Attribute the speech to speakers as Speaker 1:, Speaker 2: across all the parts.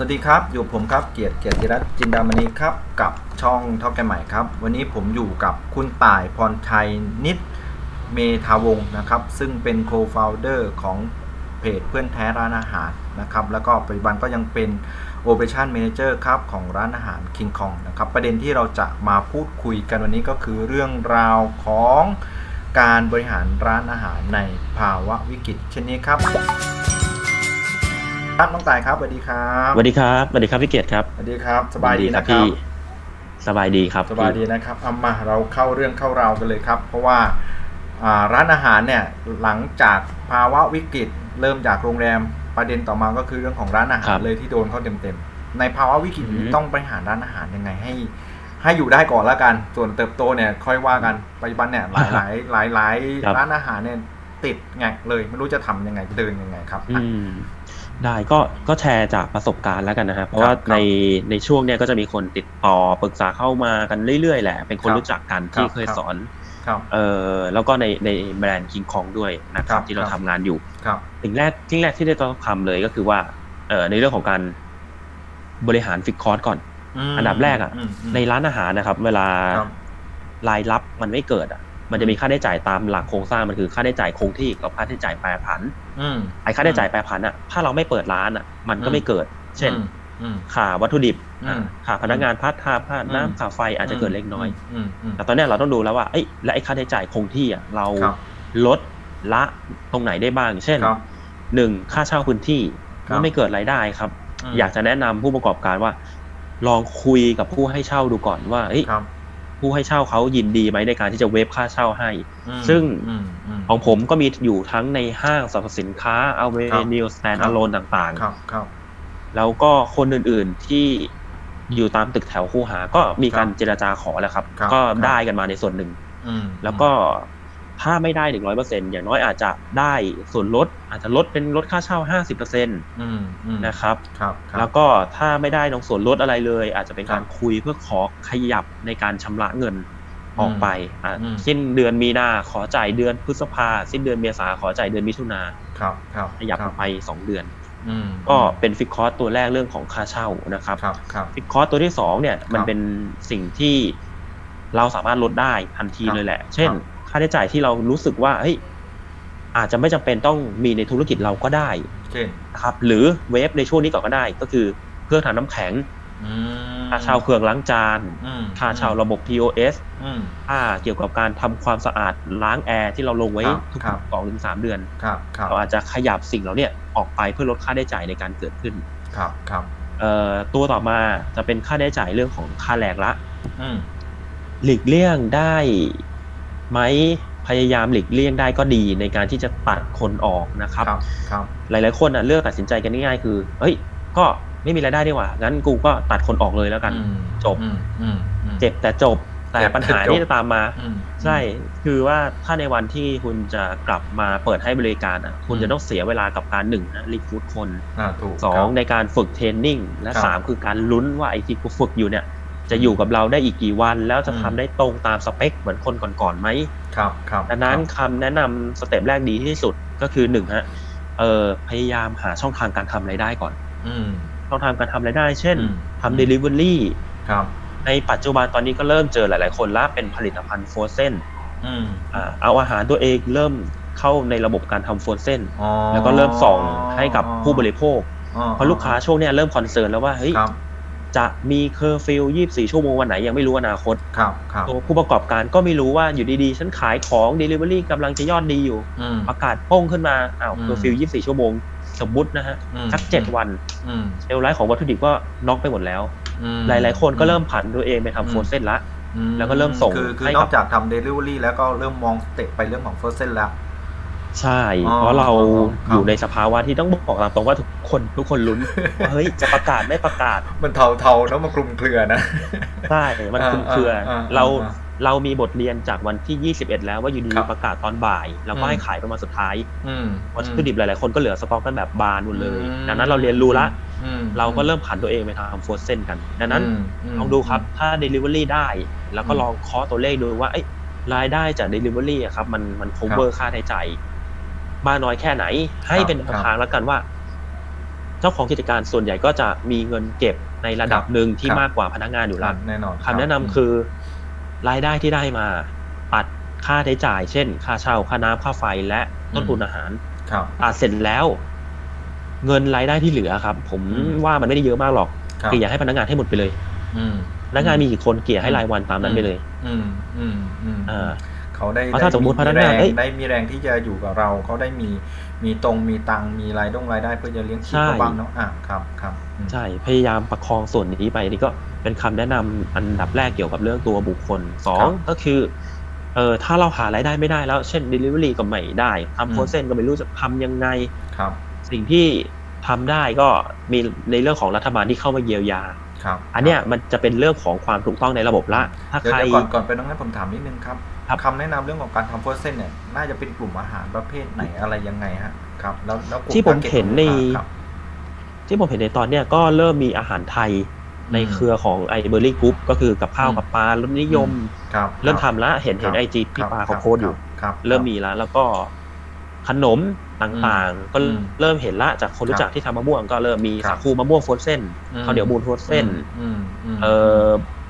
Speaker 1: สวัสดีครับ อยู่ผมครับเกียรติเกียรติรัตน์จินดามณีครับ กับช่องเท่าแก่ใหม่ครับ วันนี้ผมอยู่กับคุณต่ายพรชัยนิดเมธาวงนะครับ ซึ่งเป็น co-founder ของเพจเพื่อนแท้ร้านอาหารนะครับ แล้วก็ปัจจุบันก็ยังเป็น Operation Manager ครับ ของร้านอาหาร King Kong นะครับ ประเด็นที่เราจะมาพูดคุยกันวันนี้ก็คือเรื่องราวของการบริหารร้านอาหารในภาวะวิกฤตเช่นนี้ครับ ครับน้องต่ายครับสวัสดีครับ
Speaker 2: สวัสดีครับสวัสดีครับพี่เกียรติครับ
Speaker 1: สวัสดีครับ สบายดีนะครับ
Speaker 2: พี่สบายดีครับ
Speaker 1: สบายดีนะครับเอามาเราเข้าเรื่องเข้าราวกันเลยครับ เพราะว่าอ่าร้านอาหารเนี่ยหลังจากภาวะวิกฤต เริ่มจากโรงแรมประเด็นต่อมาก็คือเรื่องของร้านอาหารเลยที่โดนเข้าเต็มๆในภาวะวิกฤตนี้ต้องบริหารร้านอาหารยังไงให้ให้อยู่ได้ก่อนแล้วกัน ส่วนเติบโตเนี่ยค่อยว่ากันปัจจุบันเนี่ยหลายหลายหลายหลายร้านอาหารเนี่ยติดแงกเลยไม่รู้จะทำยังไงเดินยังไงครับ
Speaker 2: อืม ได้ก็ก็แชร์จากประสบการณ์แล้วกันนะฮะเพราะว่า
Speaker 1: ครับ
Speaker 2: ในในช่วงเนี้ยก็จะมีคนติดต่อปรึกษาเข้ามากันเรื่อยๆ แหละ เป็นคน
Speaker 1: ครับ
Speaker 2: รู้จักกันที่
Speaker 1: ครับ
Speaker 2: เคย
Speaker 1: ครับ
Speaker 2: สอน
Speaker 1: ครับ
Speaker 2: เอ่อแล้วก็ในในแบรนด์คิงคองด้วยนะค
Speaker 1: ครั
Speaker 2: รับบที่เรา
Speaker 1: ครับ
Speaker 2: ทำงานอยู่
Speaker 1: ครับ
Speaker 2: สิ่งแรกที่แรกที่ได้ต้องทำเลยก็คือว่าเอ่อในเรื่องของการบริหารฟิกคอร์สก่อน
Speaker 1: ม
Speaker 2: อันดับแรกอะ
Speaker 1: มม
Speaker 2: ในร้านอาหารนะครับ เวลา
Speaker 1: ครับ
Speaker 2: รายรับมันไม่เกิดอะ มันจะมีค่าใช้จ่ายตามหลักโครงสร้างมันคือค่าใช้จ่ายคงที่กับค่าใช้จ่ายแปรผัน
Speaker 1: อืม
Speaker 2: ไอ้ค่าใช้จ่ายแปรผันอะถ้าเราไม่เปิดร้านอะ มันก็ไม่เกิด เช่น
Speaker 1: อืมอืม
Speaker 2: ค่าวัตถุดิบ
Speaker 1: อืม
Speaker 2: ค่าพนักงานพัดค่าค่า
Speaker 1: อืม
Speaker 2: น้ำค่าไฟอาจจะเกิดเล็กน้อย
Speaker 1: อืมอืม
Speaker 2: แต่ตอนเนี้ยเราต้องดูแล้วว่าเอ้ยและไอ้ค่าใช้จ่ายคงที่อะเรา
Speaker 1: ครับ
Speaker 2: ลดละตรงไหนได้บ้าง เช่น
Speaker 1: ครับ
Speaker 2: หนึ่งค่าเช่าพื้นที่
Speaker 1: ครับ
Speaker 2: เมื่อไม่เกิดรายได้ครับ
Speaker 1: ม
Speaker 2: อยากจะแนะนำผู้ประกอบการว่า ลองคุยกับผู้ให้เช่าดูก่อนว่าเอ้ย
Speaker 1: ครับ
Speaker 2: ผู้ให้เช่าเขายินดีไหมในการที่จะเวฟค่าเช่าให้
Speaker 1: อืม
Speaker 2: ซึ่ง
Speaker 1: อืมอืม
Speaker 2: ของผมก็มีอยู่ทั้งในห้างสรรพสินค้าเอาเว
Speaker 1: ครับ
Speaker 2: นิวสแตน
Speaker 1: ครั
Speaker 2: อะ
Speaker 1: บ
Speaker 2: โลนต่าง
Speaker 1: ครับครับ
Speaker 2: ๆแล้วก็คนอื่นๆที่อยู่ตามตึกแถวคูหา ก็มีการ
Speaker 1: ครับ
Speaker 2: เจรจาขอแล้วครับ
Speaker 1: ครับ
Speaker 2: ก็
Speaker 1: ครับ
Speaker 2: ได้กันมาในส่วนหนึ่ง
Speaker 1: อืม
Speaker 2: แล้วก็ ถ้าไม่ได้หนึ่งร้อยเปอร์เซ็นอย่างน้อยอาจจะได้ส่วนลด อาจจะลดเป็นลดค่าเช่าห้าสิบเปอร์เซ็นต์
Speaker 1: อืมอืม
Speaker 2: นะครับ
Speaker 1: ครับครับ
Speaker 2: แล้วก็ถ้าไม่ได้ตรงส่วนลดอะไรเลย อาจจะเป็น
Speaker 1: ครับ
Speaker 2: การคุยเพื่อขอขยับในการชำระเงินออกไปอะ
Speaker 1: อืม
Speaker 2: สิ้นเดือนมีนาขอจ่ายเดือนพฤษภาสิ้นเดือนเมษาขอจ่ายเดือนมิถุนา
Speaker 1: ครับครับ
Speaker 2: ขยับ
Speaker 1: ค
Speaker 2: อ
Speaker 1: รั
Speaker 2: อกไปสองเดือน
Speaker 1: อืม
Speaker 2: ก็เป็นฟิกคอร์สตัวแรกเรื่องของค่าเช่านะครับ
Speaker 1: ครับครับ
Speaker 2: ฟิกคอร์สตัวที่สองเนี่ยมัน
Speaker 1: ครับ
Speaker 2: เป็นสิ่งที่เราสามารถลดได้ทันที
Speaker 1: ครับ
Speaker 2: เลยแหละ เช่น
Speaker 1: ครับ
Speaker 2: ค่าใช้จ่ายที่เรารู้สึกว่าเฮ้ยอาจจะไม่จำเป็นต้องมีในธุรกิจเราก็ได้
Speaker 1: เช่น
Speaker 2: นะครับ หรือเวฟในช่วงนี้ก่อนก็ได้ ก็คือเครื่องทำน้ำแข็ง
Speaker 1: อืม
Speaker 2: ค่าเช่าเครื่องล้างจาน
Speaker 1: อืม
Speaker 2: ค่าเช่าระบบ POS
Speaker 1: อืม
Speaker 2: ค่าเกี่ยวกับการทำความสะอาดล้างแอร์ที่เราลงไว้
Speaker 1: ครับ
Speaker 2: ทุก
Speaker 1: ครับ
Speaker 2: สองถึงสามเดือน
Speaker 1: ครับครับ
Speaker 2: เราอาจจะขยับสิ่งเหล่าเนี้ยออกไปเพื่อลดค่าใช้จ่ายในการเกิดขึ้น
Speaker 1: ครับครับ
Speaker 2: เอ่อตัวต่อมาจะเป็นค่าใช้จ่ายเรื่องของค่าแรงละ
Speaker 1: อืม
Speaker 2: หลีกเลี่ยงได้ ไหมพยายามหลีกเลี่ยงได้ก็ดีในการที่จะตัดคนออกนะครับ
Speaker 1: ครับครับ
Speaker 2: หลาย ๆ คนอะเลือกตัดสินใจกันง่ายๆคือเฮ้ยก็ไม่มีรายได้ดีกว่างั้นกูก็ตัดคนออกเลยแล้วกัน
Speaker 1: อืม
Speaker 2: จบ
Speaker 1: อืมอืมอืม
Speaker 2: เจ็บแต่จบแต่
Speaker 1: เจ็บแต่
Speaker 2: ปัญหา
Speaker 1: จบ
Speaker 2: ที่จะตามมา
Speaker 1: อืม
Speaker 2: ใช่คือว่าถ้าในวันที่คุณจะกลับมาเปิดให้บริการอะ คุณ
Speaker 1: อืม
Speaker 2: จะต้องเสียเวลากับการหนึ่งนะรีคูดคน
Speaker 1: อ่าถูก
Speaker 2: สอ
Speaker 1: ครั
Speaker 2: ง
Speaker 1: บ
Speaker 2: ในการฝึกเทรนนิ่งและ
Speaker 1: ครับ
Speaker 2: สามคือการลุ้นว่าไอ้ที่กูฝึกอยู่เนี่ย จะอยู่กับเราได้อีกกี่วัน แล้วจะ
Speaker 1: อืม
Speaker 2: ทำได้ตรงตามสเปคเหมือนคนก่อนๆไหม
Speaker 1: ครับครับ
Speaker 2: ดังนั้นคำแนะนำสเต็ปแรกดีที่สุดก็คือหนึ่งฮะเออพยายามหาช่องทางการทำรายได้ก่อน
Speaker 1: อืม
Speaker 2: ช่องทางการทำรายได้ เช่น
Speaker 1: อืม
Speaker 2: ทำ delivery
Speaker 1: ครับ
Speaker 2: ในปัจจุบันตอนนี้ก็เริ่มเจอหลาย ๆ คนละเป็นผลิตภัณฑ์โฟรเซน
Speaker 1: อืม
Speaker 2: อ่าเอาอาหารตัวเองเริ่มเข้าในระบบการทำโฟรเซน
Speaker 1: อ๋อ
Speaker 2: แล้วก็เริ่มส่งให้กับผู้บริโภค
Speaker 1: อ๋อ
Speaker 2: เพราะลูกค้าช่วงเนี้ยเริ่มคอนเซิร์นแล้วว่าเฮ้ย
Speaker 1: ครับ
Speaker 2: จะมีเคอร์ฟิว24 ชั่วโมงวันไหนยังไม่รู้อนาคต
Speaker 1: ครับครับ
Speaker 2: ตัวผู้ประกอบการก็ไม่รู้ว่าอยู่ดีๆ ฉันขายของ Delivery กำลังจะยอดดีอยู่
Speaker 1: อืม
Speaker 2: ประกาศโป้งขึ้นมาอ้าว
Speaker 1: อืม
Speaker 2: เคอร์ฟิว24 ชั่วโมง สมมุตินะฮะ
Speaker 1: อืม
Speaker 2: สักเจ็ดวัน
Speaker 1: อืม
Speaker 2: เซลล์ไลฟ์ของวัตถุดิบก็น็อกไปหมดแล้ว
Speaker 1: อืม
Speaker 2: หลายๆ คนก็เริ่มผันตัวเองไปทำโฟรเซนละ
Speaker 1: อื
Speaker 2: แล้วก็เริ่มส่ง
Speaker 1: คือคือ
Speaker 2: ให้
Speaker 1: น
Speaker 2: กับ
Speaker 1: อกจากทำเดลิเวอรี่แล้วก็เริ่มมองสเต็ปไปเรื่องของเฟิร์สเซนแล้ว
Speaker 2: ใช่
Speaker 1: อ๋อ
Speaker 2: เพราะเรา
Speaker 1: ครับ
Speaker 2: อยู่ในสภาวะที่ต้องบอกตามตรงว่าทุกคนทุกคนลุ้นว่าเฮ้ยจะประกาศไม่ประกาศ
Speaker 1: มันเทาๆแล้วมันคลุมเครือนะ
Speaker 2: ใช่มันคลุมเครือ
Speaker 1: อ่าอ่า
Speaker 2: เรา
Speaker 1: อ่า
Speaker 2: เรามีบทเรียนจากวันที่ 21 แล้วว่าอยู่ดี
Speaker 1: ครับ
Speaker 2: ๆประกาศตอนบ่าย แล้วก็
Speaker 1: อืม
Speaker 2: ให้ขายประมาณสุดท้าย
Speaker 1: อืม
Speaker 2: วัตถุดิบหลาย ๆ คนก็เหลือสต็อกกันแบบบานหมดเลย
Speaker 1: อืม
Speaker 2: ดังนั้นเราเรียนรู้ละ
Speaker 1: อืม
Speaker 2: เราก็เริ่มผันตัวเองไปทำโฟร์เซนกัน ดังนั้น
Speaker 1: มม
Speaker 2: ลองดูครับถ้า Delivery ได้ แล้วก็
Speaker 1: อืม
Speaker 2: ลองเคาะตัวเลขดูว่าเอ้ยรายได้จาก Delivery อะครับมันมัน cover ค่าใช้จ่าย มากน้อยแค่ไหน ให้เป็นแนวทางแล้วกันว่า เจ้าของกิจการส่วนใหญ่ก็จะมีเงินเก็บในระดับหนึ่งที่
Speaker 1: ครับ
Speaker 2: มากกว่าพนักงานอยู่
Speaker 1: ค
Speaker 2: แล้
Speaker 1: รั
Speaker 2: ว
Speaker 1: บแน่นอน
Speaker 2: คำแนะนำคือรายได้ที่ได้มาตัดค่าใช้จ่าย เช่น ค่าเช่าค่าน้ำค่าไฟและต้นทุนอาหาร
Speaker 1: ครับ
Speaker 2: ตัดเสร็จแล้ว เงินรายได้ที่เหลือครับ ผม
Speaker 1: อืม
Speaker 2: ว่ามันไม่ได้เยอะมากหรอก
Speaker 1: ครับ
Speaker 2: เกลี่ยให้พนักงานให้หมดไปเลย
Speaker 1: อืม
Speaker 2: พนักงานมีกี่คนเกลี่ยให้รายวันตามนั้นไปเลย
Speaker 1: อืมอืมอืม
Speaker 2: อ่า
Speaker 1: เขาได้
Speaker 2: เพราะถ้าสมมุติพนัก
Speaker 1: แรงา
Speaker 2: น
Speaker 1: ง
Speaker 2: เอ้ย
Speaker 1: ได้มีแรงที่จะอยู่กับเราเขาได้มีมีตรงมีตังมีรายดงรายได้เพื่อจะเลี้ยงชีพ
Speaker 2: ใช่
Speaker 1: เขาบ้างเนาะอะครับครับอืม
Speaker 2: ใช่พยายามประคองส่วนนี้ไปนี่ก็เป็นคำแนะนำอันดับแรกเกี่ยวกับเรื่องตัวบุคคลสองก็คือเออถ้าเราหารายได้ไม่ได้แล้ว เช่น Delivery ก็ไม่ได้ทำโพสเซนก็ไม่รู้จะทำยังไง
Speaker 1: ครับ
Speaker 2: สิ่งที่ทำได้ก็มีในเรื่องของรัฐบาลที่เข้ามาเยียวยา
Speaker 1: ครับ
Speaker 2: อันเนี้ยมันจะเป็นเรื่องของความถูกต้องในระบบละ ถ้า
Speaker 1: เดี๋ยว
Speaker 2: ใคร
Speaker 1: เดี๋ยวก่อนก่อนไปตรงนั้นผมถามนิดนึงครับ
Speaker 2: ครับ
Speaker 1: คำแนะนำเรื่องของการทำโฟร์เซนเนี่ยน่าจะเป็นกลุ่มอาหารประเภทไหนอะไรยังไงฮะครับ แล้วแล้วกลุ่
Speaker 2: ที่ผม
Speaker 1: target
Speaker 2: เห็นใน
Speaker 1: ของลูกค้าครับ
Speaker 2: ที่ผมเห็นในตอนเนี้ยก็เริ่มมีอาหารไทยใน
Speaker 1: อืม
Speaker 2: เครือของไอเบอร์รี่กรุ๊ปก็คือกับข้าว
Speaker 1: อืม
Speaker 2: กับปลารสนิยม
Speaker 1: ครับ
Speaker 2: เริ่มทำแล้วเห็นเห็น
Speaker 1: ครับ
Speaker 2: ไอจี
Speaker 1: ค
Speaker 2: พี่
Speaker 1: รับ
Speaker 2: ปา
Speaker 1: ค
Speaker 2: เขา
Speaker 1: บ
Speaker 2: โพสต์อยู่
Speaker 1: ครับ
Speaker 2: เริ่มมีแล้วแล้วก็ขนมต่างๆ ก็
Speaker 1: อืม
Speaker 2: เริ่มเห็นละจากคนรู้จักที่ทำมะม่วงก็เริ่มมี
Speaker 1: ครับ
Speaker 2: สาคูมะม่วงโฟรเซน
Speaker 1: อืม
Speaker 2: ข้าวเหนียวมูนโฟรเซน
Speaker 1: อืมอืม
Speaker 2: เออ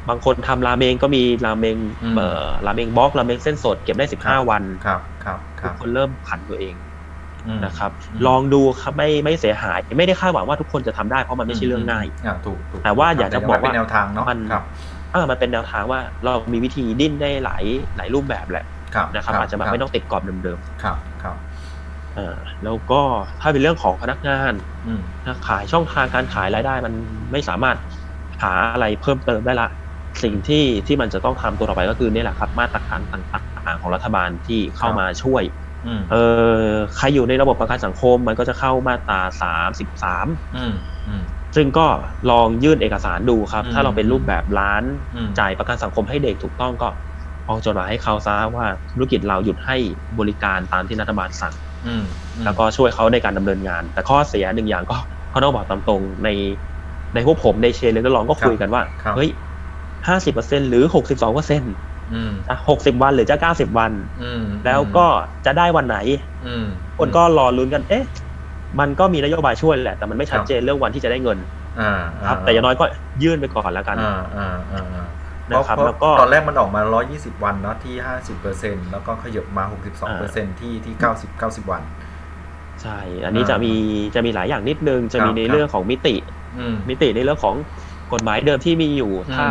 Speaker 2: บางคนทำราเมงก็มีราเมง
Speaker 1: อืม
Speaker 2: เอ่อราเมงบล็อกราเมงเส้นสดเก็บได้15วัน
Speaker 1: ครับครับค
Speaker 2: ทุ
Speaker 1: รั
Speaker 2: ก
Speaker 1: บ
Speaker 2: คนเริ่มผันตัวเอง
Speaker 1: อืม
Speaker 2: นะครับ
Speaker 1: อืม
Speaker 2: ลองดูครับไม่ไม่เสียหาย ไม่ได้คาดหวังว่าทุกคนจะทำได้เพราะมันไม่ใช่เรื่องง่าย
Speaker 1: อ่าถูกถูก
Speaker 2: แต่ว่าอยากจะบอกว่า
Speaker 1: เป็นแนวทางเนาะ
Speaker 2: มัน
Speaker 1: ครับ
Speaker 2: เออมันเป็นแนวทางว่าเรามีวิธีดิ้นได้หลายหลายรูปแบบแหละ
Speaker 1: ครับ
Speaker 2: นะครับ อาจจะแบบไม่ต้องติดกรอบเดิม
Speaker 1: ครับครับ
Speaker 2: ๆเออแล้วก็ถ้าเป็นเรื่องของพนักงาน
Speaker 1: อืม
Speaker 2: ถ้าขายช่องทางการขายรายได้มันไม่สามารถหาอะไรเพิ่มเติมได้ละ สิ่งที่ที่มันจะต้องทำตัวต่อไปก็คือเนี่ยแหละครับ มาตรการต่างๆของรัฐบาลที่เข้ามาช่วย
Speaker 1: อืม
Speaker 2: เออใครอยู่ในระบบประกันสังคมมันก็จะเข้ามาตราสามสิบสาม
Speaker 1: อืมอืม
Speaker 2: ซึ่งก็ลองยื่นเอกสารดูครับ
Speaker 1: อืม
Speaker 2: ถ้าเราเป็นรูปแบบร้าน
Speaker 1: อืม
Speaker 2: จ่ายประกันสังคมให้เด็กถูกต้องก็ออกจดหมายให้เขาซะว่าธุรกิจเราหยุดให้บริการตามที่รัฐบาลสั่ง
Speaker 1: อืมอืม
Speaker 2: แล้วก็ช่วยเขาในการดำเนินงาน แต่ข้อเสียหนึ่งอย่างก็เขาต้องบอกตามตรงในในพวกผมในเชนเลยก็ลองก็คุยกันว่า
Speaker 1: ครับ
Speaker 2: เฮ้ย ห้าสิบเปอร์เซ็นหรือหกสิบสองเปอร์เซ็นต์
Speaker 1: อืม
Speaker 2: อะหกสิบวันหรือจะเก้าสิบวัน
Speaker 1: อืม
Speaker 2: แล้วก็จะได้วันไหน
Speaker 1: อืม
Speaker 2: คนก็รอลุ้นกัน เอ๊ะ มันก็มีนโยบายช่วยแหละ แต่มันไม่ชัดเจนเรื่องวันที่จะได้เงิน
Speaker 1: อ่า
Speaker 2: ครับ แต่อย่างน้อยก็ยื่นไปก่อนแล้วกัน
Speaker 1: อ่าอ่าอ่าอ่า
Speaker 2: นะครับ
Speaker 1: เพา
Speaker 2: แล้วก็
Speaker 1: ตอนแรกมันออกมา 120 วันเนาะที่ 50%แล้วก็ขยับมา 62%ที่ที่ 90 90 วัน
Speaker 2: ใช่ อันนี้จะมีจะมีหลายอย่างนิดนึง จะมี
Speaker 1: ครับ
Speaker 2: ใน
Speaker 1: ครับ
Speaker 2: เรื่องของมิติ
Speaker 1: อืม
Speaker 2: มิติในเรื่องของกฎหมายเดิมที่มีอยู่
Speaker 1: อืม
Speaker 2: ถ้า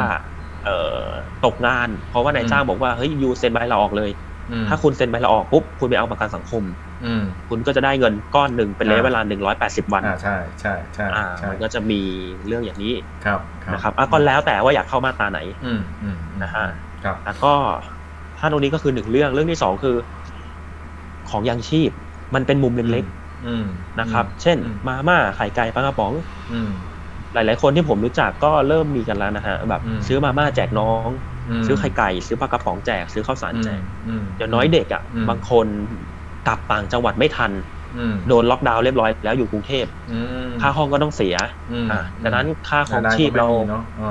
Speaker 2: เอ่อตกงาน เพราะว่านาย
Speaker 1: อืม
Speaker 2: จ้างบอกว่าเฮ้ยยูเซ็นใบลาออกเลย
Speaker 1: อืม
Speaker 2: ถ้าคุณเซ็นใบลาออกปุ๊บคุณไปเอาประกันสังคม
Speaker 1: อืม
Speaker 2: คุณก็จะได้เงินก้อนหนึ่งเป็นระยะ
Speaker 1: อ่า
Speaker 2: เวลา180วัน
Speaker 1: อ่าใช่ใช่ใช่
Speaker 2: อ่า
Speaker 1: ใช่
Speaker 2: มันก็จะมีเรื่องอย่างนี้
Speaker 1: ครับ
Speaker 2: นะครับอะก็แล้วแต่ว่าอยากเข้ามาตราไหน
Speaker 1: อืมอืม
Speaker 2: นะฮะ
Speaker 1: ครับ
Speaker 2: แล้วก็ถ้าตรงนี้ก็คือหนึ่งเรื่องเรื่องที่สองคือ ของยังชีพ มันเป็นมุมเล็ก
Speaker 1: อืม
Speaker 2: ๆนะครับ เช่น
Speaker 1: อืม
Speaker 2: มาม่าไข่ไก่ปลากระป๋อง
Speaker 1: อืม
Speaker 2: หลาย ๆ คนที่ผมรู้จักก็เริ่มมีกันแล้วนะฮะแบบ
Speaker 1: อืม
Speaker 2: ซื้อมาม่าแจกน้อง
Speaker 1: ม
Speaker 2: ซื้อไข่ไก่ ซื้อปลากระป๋องแจก ซื้อข้าวสารแจก
Speaker 1: อืม
Speaker 2: เดี๋ยวน้อยเด็กอะ
Speaker 1: อืม
Speaker 2: บางคนกลับต่างจังหวัดไม่ทัน
Speaker 1: อืม
Speaker 2: โดนล็อกดาวน์เรียบร้อยแล้วอยู่กรุงเทพ
Speaker 1: อืม
Speaker 2: ค่าห้องก็ต้องเสีย
Speaker 1: อืม
Speaker 2: อะดังนั้นค่าของชีพ
Speaker 1: ยได้
Speaker 2: เรา
Speaker 1: ก็ไม่มีเนาะอ่า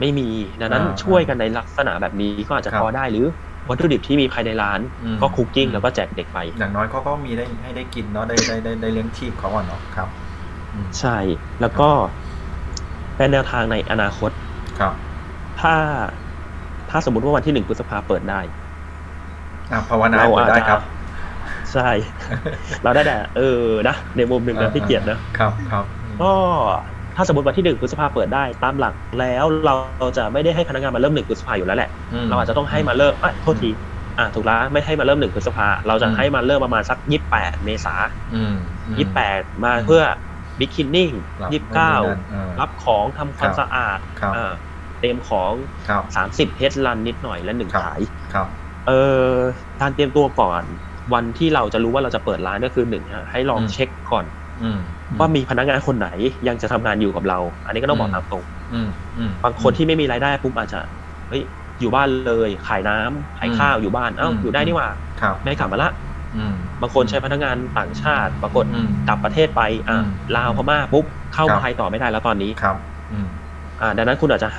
Speaker 2: ไม่มีดังนั้น
Speaker 1: อ่า
Speaker 2: ช่วยกันในลักษณะแบบนี้ก็อาจจะ
Speaker 1: ครับ
Speaker 2: พอได้หรือวัตถุดิบที่มีภายในร้าน
Speaker 1: อืม
Speaker 2: ก็คุกกิ้ง
Speaker 1: อืม
Speaker 2: แล้วก็แจกเด็กไป
Speaker 1: อย่างน้อยเขาก็มีได้ให้ได้กินเนาะได้ได้ได้ได้เลี้ยงชีพเขาอะเนาะครับอืม
Speaker 2: ใช่แล้วก็ เป็นแนวทางในอนาคต
Speaker 1: ครับ
Speaker 2: ถ้าถ้าสมมติว่าวันที่หนึ่งพฤษภาเปิดได้
Speaker 1: อะภาวนา
Speaker 2: เรา
Speaker 1: เปิด
Speaker 2: อาจ
Speaker 1: ได้
Speaker 2: จะ
Speaker 1: ครับ
Speaker 2: ใช่ เราได้แต่เออนะในมุมหนึ่งนะที่เกียรตินะครับ
Speaker 1: ครับ
Speaker 2: ก็ถ้าสมมติวันที่หนึ่งพฤษภาเปิดได้ตามหลักแล้วเราเราจะไม่ได้ให้พนักงานมาเริ่มหนึ่งพฤษภาอยู่แล้วแหละ
Speaker 1: ม
Speaker 2: เราอาจจะต้องให้มาเริ่มอะโทษทีอะถูกแล้วไม่ให้มาเริ่มหนึ่งพฤษภาเราจะ
Speaker 1: อืม
Speaker 2: ให้มาเริ่มประมาณสักยี่สิบแปดเมษา
Speaker 1: อืมอืม
Speaker 2: ยี่สิบแปดมา
Speaker 1: อืม
Speaker 2: เพื่อ บิ๊กคินนิ่ง
Speaker 1: รับ
Speaker 2: ยี่สิบเก้า
Speaker 1: นู่นนี่นั่นอ่า
Speaker 2: รับของทำความ
Speaker 1: ครับ
Speaker 2: สะอาด
Speaker 1: ครับ
Speaker 2: อ่าเตรียมของ
Speaker 1: ครับ
Speaker 2: สามสิบเฮดลันนิดหน่อยและหนึ่ง
Speaker 1: ครับ
Speaker 2: ขาย
Speaker 1: ครับ
Speaker 2: เออการเตรียมตัวก่อน วันที่เราจะรู้ว่าเราจะเปิดร้านก็คือหนึ่งฮะให้ลอง
Speaker 1: อืม
Speaker 2: เช็คก่อน
Speaker 1: อืม
Speaker 2: ว่ามีพนักงานคนไหนยังจะทำงานอยู่กับเรา อันนี้ก็ต้องบอกตามตรง
Speaker 1: อืมอืม
Speaker 2: บางคนที่ไม่มีรายได้ปุ๊บอาจจะเฮ้ยอยู่บ้านเลยขายน้ำขายข้าวอยู่บ้านเอ้า
Speaker 1: อืม
Speaker 2: อยู่ได้นี่หว่า
Speaker 1: ครับ
Speaker 2: ไม่กลับมาละ
Speaker 1: อืม
Speaker 2: บางคนใช้พนักงานต่างชาติ ปรากฏ
Speaker 1: อืม
Speaker 2: กลับประเทศไปอ่า
Speaker 1: อืม
Speaker 2: ลาวพม่าปุ๊บเข้า
Speaker 1: ครับ
Speaker 2: ไทยต่อไม่ได้แล้วตอนนี้
Speaker 1: ครับอืม
Speaker 2: อ่า ดังนั้นคุณอาจจะ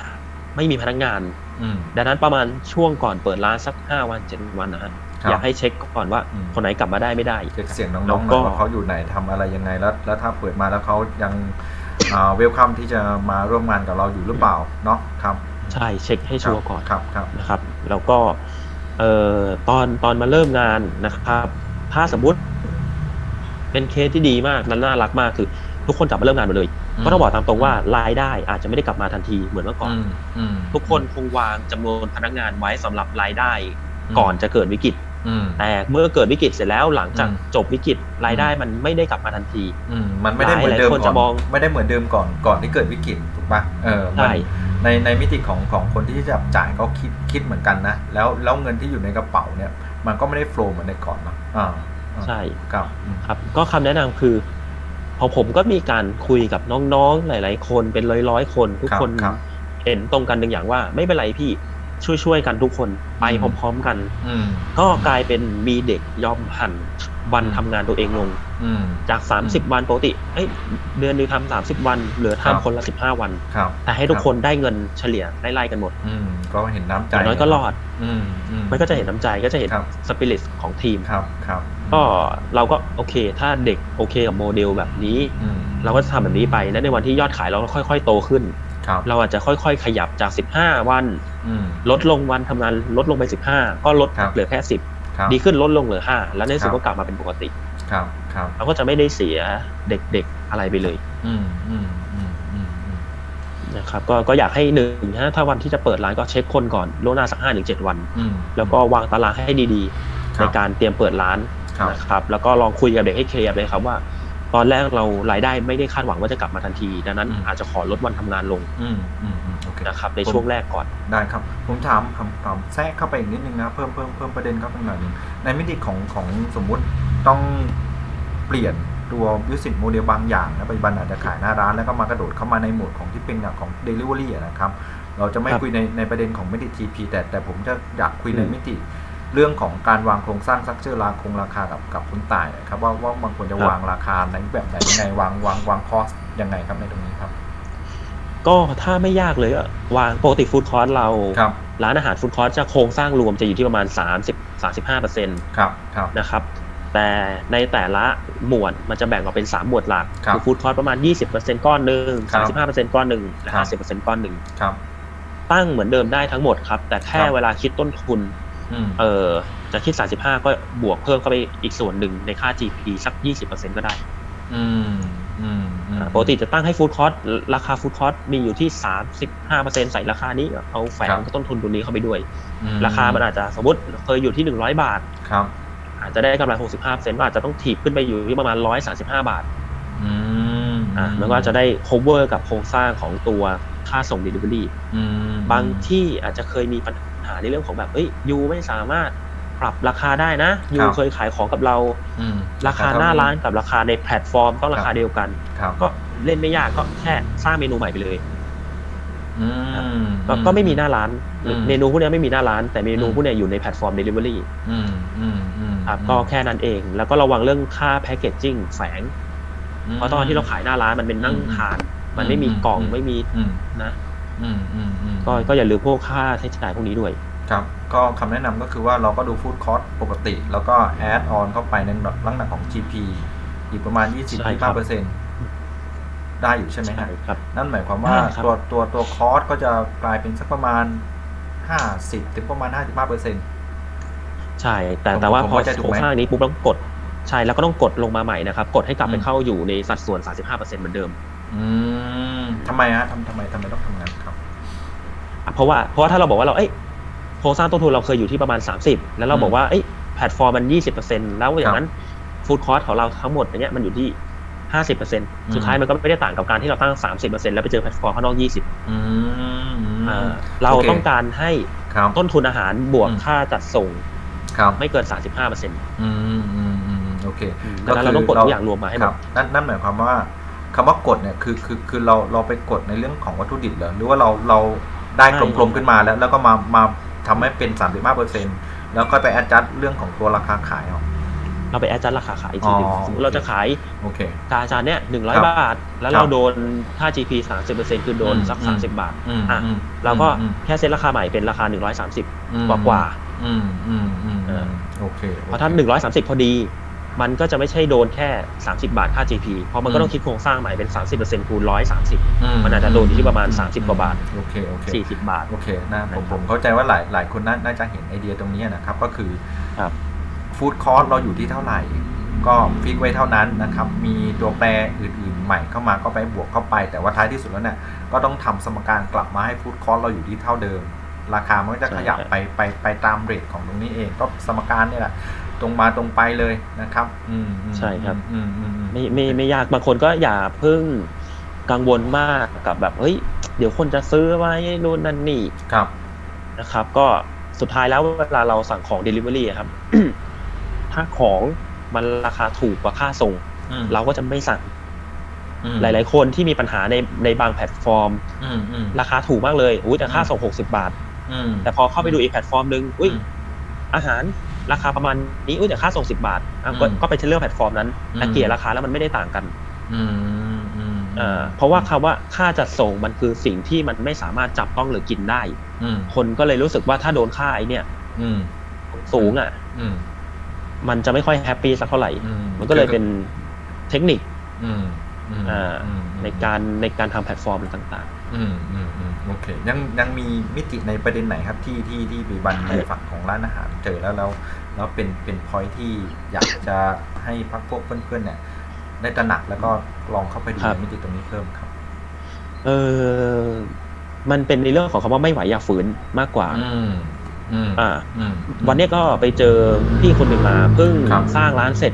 Speaker 2: ไม่มีพนักงาน
Speaker 1: อืม
Speaker 2: ดังนั้นประมาณช่วงก่อนเปิดร้านสักห้าวันเจ็ดวันนะฮะ
Speaker 1: คครับ
Speaker 2: อยากให้เช็คก่อนว่า
Speaker 1: อืม
Speaker 2: คนไหนกลับมาได้ไม่ได้
Speaker 1: เช็คเสียงน้
Speaker 2: แล้
Speaker 1: อง
Speaker 2: ว
Speaker 1: ๆห
Speaker 2: ก็
Speaker 1: น่อยว่าเขาอยู่ไหนทำอะไรยังไงแล้ว แล้วถ้าเปิดมาแล้วเขายังเวลคัมที่จะมาร่วมงานกับเราอยู่หรือเปล่าเนาะครับ
Speaker 2: ใช่เช็คให้ชัวร์ก่อน
Speaker 1: ครับครับ
Speaker 2: นะครับ แล้วก็เอ่อตอนตอนมาเริ่มงานนะครับ ถ้าสมมุติ เป็นเคสที่ดีมากและน่ารักมากคือ ทุกคนกลับมาเริ่มงานหมดเลย
Speaker 1: อืม
Speaker 2: ก็ต้องบอกตามตรงว่ารายได้อาจจะไม่ได้กลับมาทันทีเหมือนเมื่อก่อน
Speaker 1: อืมอืม
Speaker 2: ทุกคนคงวางจำนวนพนักงานไว้สำหรับรายได้ ก่อนจะเกิดวิกฤต
Speaker 1: อืม
Speaker 2: แต่เมื่อเกิดวิกฤตเสร็จแล้วหลังจาก
Speaker 1: อืม
Speaker 2: จบวิกฤตรายได้มันไม่ได้กลับมาทันที
Speaker 1: อืมมันไม่ได้เหมือนเดิม
Speaker 2: หลายๆคน
Speaker 1: ก่อ
Speaker 2: จะมอง
Speaker 1: นไม่ได้เหมือนเดิมก่อนก่อนที่เกิดวิกฤตถูกปะเออมัน
Speaker 2: ใช่
Speaker 1: ในในมิติของของคนที่จะจ่ายเขาคิดคิดเหมือนกันนะแล้วแล้วเงินที่อยู่ในกระเป๋าเนี่ย มันก็ไม่ได้โฟล์เหมือนในก่อนเนอะอ่าอ่า
Speaker 2: ใช่
Speaker 1: ครับอืม
Speaker 2: ครับ ก็คำแนะนำคือ พอผมก็มีการคุยกับน้องๆหลาย ๆ คนเป็นร้อยๆคนทุก
Speaker 1: ครับ
Speaker 2: คน
Speaker 1: ครับ
Speaker 2: เห็นตรงกันหนึ่งอย่างว่า ไม่เป็นไรพี่ช่วยๆกันทุกคนไป
Speaker 1: อืม
Speaker 2: พร้อม ๆ กัน
Speaker 1: อืม
Speaker 2: ก็กลายเป็นมีเด็กยอมหัน วัน
Speaker 1: อืม
Speaker 2: ทำงานตัวเองลง
Speaker 1: อืม
Speaker 2: จาก30วันปกติเอ้ยเดือนหนึงทำสามสิบวันเหลือ
Speaker 1: ครับ
Speaker 2: ทำคนละ15วัน
Speaker 1: ครับ
Speaker 2: แต่ให้ทุกคนได้เงินเฉลี่ยไล่ๆกันหมด
Speaker 1: อืมก็เห็นน้ำ
Speaker 2: อ
Speaker 1: ใจ
Speaker 2: ย่างน้อยก็รอด
Speaker 1: อืมอืม
Speaker 2: มันก็จะเห็นน้ำใจก็จะเห็น
Speaker 1: ครับ
Speaker 2: สปิริตของทีม
Speaker 1: ครับครับ
Speaker 2: ก็เราก็โอเค ถ้าเด็กโอเคกับโมเดลแบบนี้
Speaker 1: อืม
Speaker 2: เราก็จะทำแบบนี้ไปและในวันที่ยอดขายเราค่อย ๆ โตขึ้น
Speaker 1: ครับ
Speaker 2: เราอาจจะค่อยๆ ขยับจาก 15 วัน
Speaker 1: อืม
Speaker 2: ลดลงวันทำงานลดลงไป 15 ก็ลด
Speaker 1: ครับ
Speaker 2: เหลือแค่
Speaker 1: ครับ
Speaker 2: 10 ดีขึ้นลดลงเหลือ5แล้วในสุด
Speaker 1: ครับ
Speaker 2: ก็กลับมาเป็นปกติ
Speaker 1: ครับครับ
Speaker 2: เราก็จะไม่ได้เสียเด็กๆอะไรไปเลย
Speaker 1: อืมอืมอืมอืมอืม
Speaker 2: นะครับก็ก็อยากให้หนึ่งนะถ้าวันที่จะเปิดร้านก็เช็คคนก่อนล่วงหน้าสักห้าถึงเจ็ดวัน
Speaker 1: อืม
Speaker 2: แล้วก็วางตารางให้ดี
Speaker 1: ค
Speaker 2: ๆ
Speaker 1: รั
Speaker 2: ใน
Speaker 1: บ
Speaker 2: การเตรียมเปิดร้าน
Speaker 1: ครับ
Speaker 2: นะครับ แล้วก็ลองคุยกับเด็กให้เคลียร์เลยครับว่า ตอนแรกเรารายได้ไม่ได้คาดหวังว่าจะกลับมาทันที ดังนั้น
Speaker 1: อืม
Speaker 2: อาจจะขอลดวันทำงานลง
Speaker 1: อืมอืมอืมโอเค
Speaker 2: นะครับในช่วงแรกก่อน
Speaker 1: ได้ครับ ผมถามคำถามแทรกเข้าไปอีกนิดนึงนะเพิ่มเพิ่มเพิ่มประเด็นเข้าไปหน่อยหนึงในมิติของของสมมุติต้องเปลี่ยนตัววิสิตโมเดลบางอย่างนะปัจจุบันอาจจะขายหน้าร้านแล้วก็มากระโดดเข้ามาในโหมดของที่เป็นอย่างของ Delivery อะนะครับ เราจะไม่
Speaker 2: ครับ
Speaker 1: คุยในในประเด็นของมิติ TP แต่แต่ผมจะอยากคุยใน
Speaker 2: อืม
Speaker 1: มิติ เรื่องของการวางโครงสร้างซักเจอราคงราคากับกับคุณต่ายนะครับว่าว่าบางคนจะ
Speaker 2: ครับ
Speaker 1: วางราคาในแบบไหนยังไงวางวางวางคอสยังไงครับในตรงนี้ครับ
Speaker 2: ก็ถ้าไม่ยากเลยก็วางปกติฟู้ดคอร์สเรา
Speaker 1: ครับ
Speaker 2: ร้านอาหารฟู้ดคอร์สจะโครงสร้างรวมจะอยู่ที่ประมาณ 30 35เปอร์เซ็นต์
Speaker 1: ครับครับ
Speaker 2: นะครับ แต่ในแต่ละหมวดมันจะแบ่งออกเป็น 3 หมวดหลัก
Speaker 1: ครับ
Speaker 2: คือฟู้ดคอร์สประมาณ 20%ก้อนหนึ่ง
Speaker 1: ครับ
Speaker 2: 35%ก้อนหนึ่งและ
Speaker 1: ครับ
Speaker 2: 50%ก้อนหนึ่ง
Speaker 1: ครับ
Speaker 2: ตั้งเหมือนเดิมได้ทั้งหมดครับ แต่แค่
Speaker 1: ครับ
Speaker 2: เวลาคิดต้นทุน
Speaker 1: อืม
Speaker 2: เออจะคิด 35 ก็บวกเพิ่มเข้าไปอีกส่วนหนึ่งในค่า GP สัก 20%ก็ได้
Speaker 1: อืมอืมอืม
Speaker 2: อ่าปกติจะตั้งให้ฟู้ดคอร์สราคาฟู้ดคอร์สมีอยู่ที่ 35%ใส่ราคานี้เอาแฝงต้นทุนตัวนี้เข้าไปด้วย
Speaker 1: อื
Speaker 2: ราคามันอาจจะสมมติเคยอยู่ที่ 100 บาท
Speaker 1: ครับ
Speaker 2: อาจจะได้กำไร 65%ก็อาจจะต้องถีบขึ้นไปอยู่ที่ประมาณ 135 บาท
Speaker 1: อืม
Speaker 2: อ่ามันก็จะได้ cover กับโครงสร้างของตัวค่าส่ง delivery
Speaker 1: อืม
Speaker 2: บางที่อาจจะเคยมีปัญหา ในเรื่องของแบบเอ้ยยูไม่สามารถปรับราคาได้นะยูเคยขายของกับเรา
Speaker 1: อืม
Speaker 2: ราคาหน้าร้านกับราคาในแพลตฟอร์มต้องราคาเดียวกัน
Speaker 1: ครับ
Speaker 2: ก็เล่นไม่ยากก็แค่สร้างเมนูใหม่ไปเลย
Speaker 1: อืม
Speaker 2: ก็ก็ไม่มีหน้าร้าน
Speaker 1: อืม
Speaker 2: เมนูพวกเนี้ยไม่มีหน้าร้าน แต่เมนู
Speaker 1: อืม
Speaker 2: พวกเนี้ยอยู่ในแพลตฟอร์ม delivery
Speaker 1: อืมอืมอืม
Speaker 2: ครับก็แค่นั้นเอง แล้วก็ระวังเรื่องค่าแพ c เกจจิ้งแฝงเพราะตอนที่เราขายหน้าร้านมันเป็นนั่งทาน มันไม่มีกล่องไม่มี
Speaker 1: อืม
Speaker 2: นะ
Speaker 1: อืมอืมอืม
Speaker 2: ก็ก็อย่าลืมพวกค่าใช้จ่ายพวกนี้ด้วย
Speaker 1: ครับ ก็คำแนะนำก็คือว่าเราก็ดูฟู้ดคอร์สปกติ แล้วก็แอดออนเข้าไปในลักษณะของ GP อีกประมาณ 20
Speaker 2: ใช่ครับ
Speaker 1: 25เปอร์เซ็นต์ได้อยู่ใช่ไหมฮะ
Speaker 2: ครับ
Speaker 1: นั่นหมายความว่า
Speaker 2: ได้ครับ
Speaker 1: ตัวตัวตัวคอร์สก็จะกลายเป็นสักประมาณ 50ถึงประมาณ 55เปอร์เซ็นต์
Speaker 2: ใช่ แต่แต่ว่า
Speaker 1: ผม
Speaker 2: พอ
Speaker 1: เข้าใจถู
Speaker 2: โค
Speaker 1: ก
Speaker 2: ร
Speaker 1: ไหม
Speaker 2: งสร้างนี้ปุ๊บต้องกดใช่แล้วก็ต้องกดลงมาใหม่นะครับ กดให้กลับไป
Speaker 1: อืม
Speaker 2: เข้าอยู่ในสัดส่วน 35%เหมือนเดิม
Speaker 1: อืมทำไมฮะทำทำไมทำไมต้องทำงานครับ
Speaker 2: อะ เพราะว่าเพราะว่าถ้าเราบอกว่าเราเอ้ยโครงสร้างต้นทุนเราเคยอยู่ที่ประมาณ 30 แล้วเราบอกว่าเอ้ยแพลตฟอร์มมัน 20%แล้วอย่างนั้นฟู้ดคอร์สของเราทั้งหมดอย่างเงี้ยมันอยู่ที่ 50%สุดท้ายมันก็ไม่ได้ต่างกับการที่เราตั้ง 30%แล้วไปเจอแพลตฟอร์มข้างนอก 20
Speaker 1: อืมอืม
Speaker 2: อ่าเรา
Speaker 1: โอเค
Speaker 2: ต้องการให้
Speaker 1: ครับ
Speaker 2: ต้นทุนอาหารบวก
Speaker 1: อืม
Speaker 2: ค่าจัดส่ง
Speaker 1: ครับ
Speaker 2: ไม่เกิน 35%ดั
Speaker 1: อืมอืมอืมโอเค
Speaker 2: งนั้นเราต้องกดทุกอย่างรวมมาให้ห
Speaker 1: ค
Speaker 2: ม
Speaker 1: รั
Speaker 2: ด
Speaker 1: บนั่นนั่นหมายความว่าคำว่ากดเนี่ยคือคือคือเราเราไปกดในเรื่องของวัตถุดิบเหรอหรือว่าเราเรา ได้
Speaker 2: ใช่
Speaker 1: กลมๆขึ้นมาแล้วแล้วก็มามาทำให้เป็น 35เปอร์เซ็นแล้วค่อยไปแอดจัดเรื่องของตัวราคาขายเอา
Speaker 2: เราไปแอดจัดราคาขายอีกทีหนึง
Speaker 1: อ๋อ
Speaker 2: สมมติเราจะขาย
Speaker 1: โอเค
Speaker 2: กาจานเนี้ยหนึ่งร้อ
Speaker 1: ค
Speaker 2: ย
Speaker 1: รับ
Speaker 2: บาท แล้ว
Speaker 1: ครับ
Speaker 2: เราโดนค่า GP 30%คือโดน
Speaker 1: อืม
Speaker 2: สัก
Speaker 1: อืม
Speaker 2: 30บาท
Speaker 1: อืม
Speaker 2: อะ
Speaker 1: อืม
Speaker 2: เราก็
Speaker 1: อืม
Speaker 2: แค่เซ็ตราคาใหม่เป็นราคา
Speaker 1: อืม
Speaker 2: 130กว่ากว่าๆ
Speaker 1: อืมอืมอืม
Speaker 2: เออ
Speaker 1: โอเคโอค
Speaker 2: เพราะถ้าหนึ่งร้อยสามสิบพอดี มันก็จะไม่ใช่โดนแค่สามสิบาทค่า GP เพราะมันก็ต้องคิดโครงสร้างใหม่เป็นสามสิบเปอร์เซ็นต์คูณร้อยสามสิบมันอาจจะโดนอยู่ที่ประมาณ
Speaker 1: อื
Speaker 2: 30 กว่าบาท
Speaker 1: โอเคโอเค
Speaker 2: สี่สิบบาท
Speaker 1: โอเคนะผม
Speaker 2: นะครับ
Speaker 1: ผมเข้าใจว่าหลายหลายคนน่าน่าจะเห็นไอเดียตรงนี้นะครับ ก็คือ
Speaker 2: ครับ
Speaker 1: ฟู้ดคอร์สเราอยู่ที่เท่าไหร่ ก็ฟิกไว้เท่านั้นนะครับ มีตัวแปรอื่นๆ ใหม่เข้ามาก็ไปบวกเข้าไป แต่ว่าท้ายที่สุดแล้วเนี่ยก็ต้องทำสมการกลับมาให้ฟู้ดคอร์สเราอยู่ที่เท่าเดิมราคามันก็จะขยับ
Speaker 2: ใช่
Speaker 1: ไปไปไปตามเรทของตรงนี้เองก็สมการเนี่ยแหละ ตรงมาตรงไปเลยนะครับ อืมอืม
Speaker 2: ใช่ครับ
Speaker 1: อืมอืมอืม
Speaker 2: ไม่ไม่ไม่ยากบางคนก็อย่าเพิ่งกังวลมากกับแบบเฮ้ย เดี๋ยวคนจะซื้อไว้นู่นนั่นนี่
Speaker 1: ครับ
Speaker 2: นะครับ ก็สุดท้ายแล้วเวลาเราสั่งของ Delivery อะครับ ถ้าของมันราคาถูกกว่าค่าส่ง
Speaker 1: อืม
Speaker 2: เราก็จะไม่สั่ง
Speaker 1: อืม
Speaker 2: หลาย ๆ คนที่มีปัญหาในในบางแพลตฟอร์ม
Speaker 1: อืมอืม
Speaker 2: ราคาถูกมากเลยอุ้ยแต่ค่าส่ง60บาท
Speaker 1: อืม
Speaker 2: แต่พอเข้าไปดูอีกแพลตฟอร์มหนึ่งอุ้ย
Speaker 1: อืม
Speaker 2: อาหาร ราคาประมาณนี้อุ้ยแต่ค่าส่ง10บาทอะก็
Speaker 1: อืม
Speaker 2: ก็ไปเลือกแพลตฟอร์มนั้นแต่
Speaker 1: อืม
Speaker 2: เกลี่ยราคาแล้วมันไม่ได้ต่างกัน
Speaker 1: อืมอืม
Speaker 2: อ่าเพราะว่าคำว่าค่าจัดส่งมันคือสิ่งที่มันไม่สามารถจับต้องหรือกินได้
Speaker 1: อืม
Speaker 2: คนก็เลยรู้สึกว่าถ้าโดนค่าไอเนี่ย
Speaker 1: อืม
Speaker 2: สูงอะ
Speaker 1: อืม
Speaker 2: มันจะไม่ค่อยแฮปปี้สักเท่าไหร่
Speaker 1: อื
Speaker 2: มันก็เลยเป็นเทคนิค
Speaker 1: อืมอืม
Speaker 2: อ่า
Speaker 1: อืม
Speaker 2: ในการในการทำแพลตฟอร์มต่าง
Speaker 1: อืมอืมอืมโอเค ยังยังมีมิติในประเด็นไหนครับที่ที่ที่บีบันในฝั่งของร้านอาหารเจอแล้วแล้วแล้วเป็นเป็นพอยที่อยากจะให้พักพวกเพื่อนๆเนี่ย ได้ตระหนักแล้วก็ลองเข้าไปดูในมิติตรงนี้เพิ่มครับ
Speaker 2: ๆเออมันเป็นในเรื่องของคำว่าไม่ไหวอย่าฝืนมากกว่า
Speaker 1: อืมอืม
Speaker 2: อ่า
Speaker 1: อืม
Speaker 2: วันเนี้ยก็ไปเจอพี่คนหนึ่งมาเพิ่ง
Speaker 1: ครับ
Speaker 2: สร้างร้านเสร็จ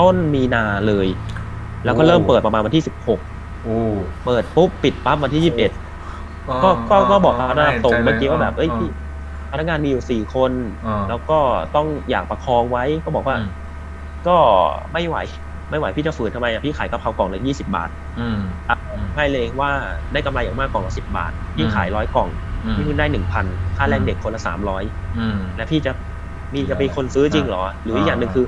Speaker 2: ต้นมีนาเลย แล้วก็
Speaker 1: โอ้
Speaker 2: เริ่มเปิดประมาณวันที่
Speaker 1: โอ้
Speaker 2: 16 เปิดปุ๊บปิดปั๊บวันที่ 21 ก็ก็ก็บอกเขาหน้าตรงเมื่อกี้ว่าแบบเอ้ยพี่พนักงานมีอยู่สี่คน แล้วก็ต้องอยากประคองไว้ก็บอกว่า
Speaker 1: อืม
Speaker 2: ก็ไม่ไหวไม่ไหวพี่จะฝืนทำไมอะพี่ขายกะเพรากล่องละยี่สิบาท
Speaker 1: อืม
Speaker 2: อะ
Speaker 1: อืม
Speaker 2: ให้เลยว่าได้กำไรอย่างมากกล่องละสิบาทพี่
Speaker 1: อืม
Speaker 2: ขายร้อยกล่อง
Speaker 1: อืม
Speaker 2: พี่เพิ่งได้หนึ่งพันค่าแรง
Speaker 1: อืม
Speaker 2: เด็กคนละสามร้อย
Speaker 1: อืม
Speaker 2: แล้วพี่จะมีจะเป็นคนซื้อจริงเหรอ หรืออีกอย่างหนึ่งคือ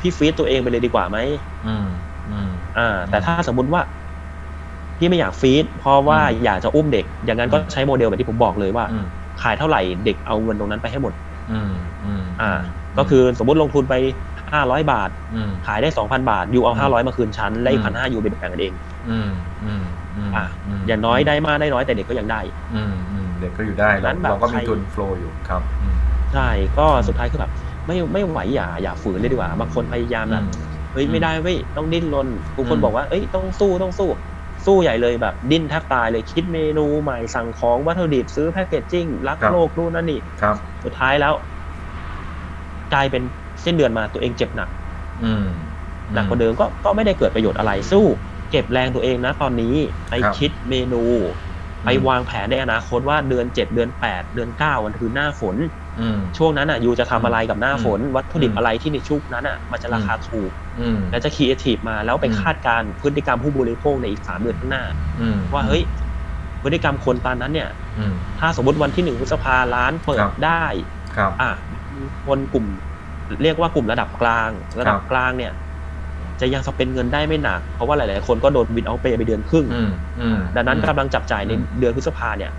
Speaker 2: พี่ฟีดตัวเองไปเลยดีกว่าไหม
Speaker 1: อืม อืม
Speaker 2: อ่า แต่ถ้าสมมุติว่าพี่ไม่อยากฟีดเพราะว่า
Speaker 1: อืม
Speaker 2: อยากจะอุ้มเด็ก อย่างนั้นก็
Speaker 1: อืม
Speaker 2: ใช้โมเดลแบบที่ผมบอกเลยว่า
Speaker 1: อืม
Speaker 2: ขายเท่าไหร่เด็กเอาเงินตรงนั้นไปให้หมด
Speaker 1: อืมอืม
Speaker 2: อ่า ก็คือสมมติลงทุนไปห้าร้อยบาท
Speaker 1: อืม
Speaker 2: ขายได้สองพันบาทยูเอา
Speaker 1: อื
Speaker 2: ห้ามร้อยมาคืนชั้นและอี
Speaker 1: อื
Speaker 2: ก
Speaker 1: ม
Speaker 2: พันห้ายูไปแบ่งกันเอง
Speaker 1: อืมอืมอืม
Speaker 2: อะ
Speaker 1: ม
Speaker 2: อย่างน้อยได้มากได้น้อยแต่เด็กก็ยังได้
Speaker 1: อืมอืมเด็กก็อยู่ได้
Speaker 2: นั้
Speaker 1: เรา
Speaker 2: นแบบ
Speaker 1: เราก็มี
Speaker 2: ใคร
Speaker 1: ทุนโฟลอยู่ครับอืม
Speaker 2: ใช่ก็สุดท้ายคือแบบไม่ไม่ไหวอย่าอย่าฝืนเลยดีกว่าบางคนพยายามแบบ เฮ้ย
Speaker 1: อืม
Speaker 2: ไม่ได้เว้ยต้องดิ้นรนบางคน
Speaker 1: อืม
Speaker 2: บอกว่าเอ้ยต้องสู้ต้องสู้ สู้ใหญ่เลยแบบ ดิ้นแทบตายเลยคิดเมนูใหม่สั่งของวัตถุดิบซื้อแพคเกจจิ้งรักโลกนู่นนั่นนี่
Speaker 1: ครับ
Speaker 2: สุดท้ายแล้ว กลายเป็นเส้นเดือนมาตัวเองเจ็บหนัก
Speaker 1: อืม
Speaker 2: หนักกว่าเดิมก็ก็ไม่ได้เกิดประโยชน์อะไรสู้ เก็บแรงตัวเองนะ ตอนนี้ไป
Speaker 1: ครับ
Speaker 2: คิดเมนู ไป
Speaker 1: อืม
Speaker 2: วางแผนในอนาคตว่าเดือนเจ็ดเดือนแปดเดือนเก้ามันคือหน้าฝน
Speaker 1: อืม
Speaker 2: ช่วงนั้นอะยูจะทำอะไรกับหน้าฝน วัตถุดิบ
Speaker 1: อืม
Speaker 2: อะไรที่ในช่วงนั้นอะมันจะราคาถูก
Speaker 1: อืม
Speaker 2: และจะคีเอทีฟมาแล้วไป
Speaker 1: อืม
Speaker 2: คาดการณ์พฤติกรรมผู้บริโภคในอีกสามเดือนข้างหน้า
Speaker 1: อืม
Speaker 2: ว่าเฮ้ยพฤติกรรมคนตอนนั้นเนี่ย
Speaker 1: อืม
Speaker 2: ถ้าสมมติวันที่หนึ่งพฤษภาร้านเปิ
Speaker 1: ค
Speaker 2: ด
Speaker 1: รับ
Speaker 2: ได้
Speaker 1: ครับ
Speaker 2: อะคนกลุ่ม เรียกว่ากลุ่มระดับกลาง ระดับ
Speaker 1: ครับ
Speaker 2: กลางเนี่ย จะยังสเปนเงินได้ไม่หนัก เพราะว่าหลาย ๆ คนก็โดนวินเอาเปไปเดือนครึ่ง
Speaker 1: อืมอืม
Speaker 2: ดังนั้นกำลังจับจ่ายใน
Speaker 1: อืม
Speaker 2: เดือนพฤษภาเนี่ย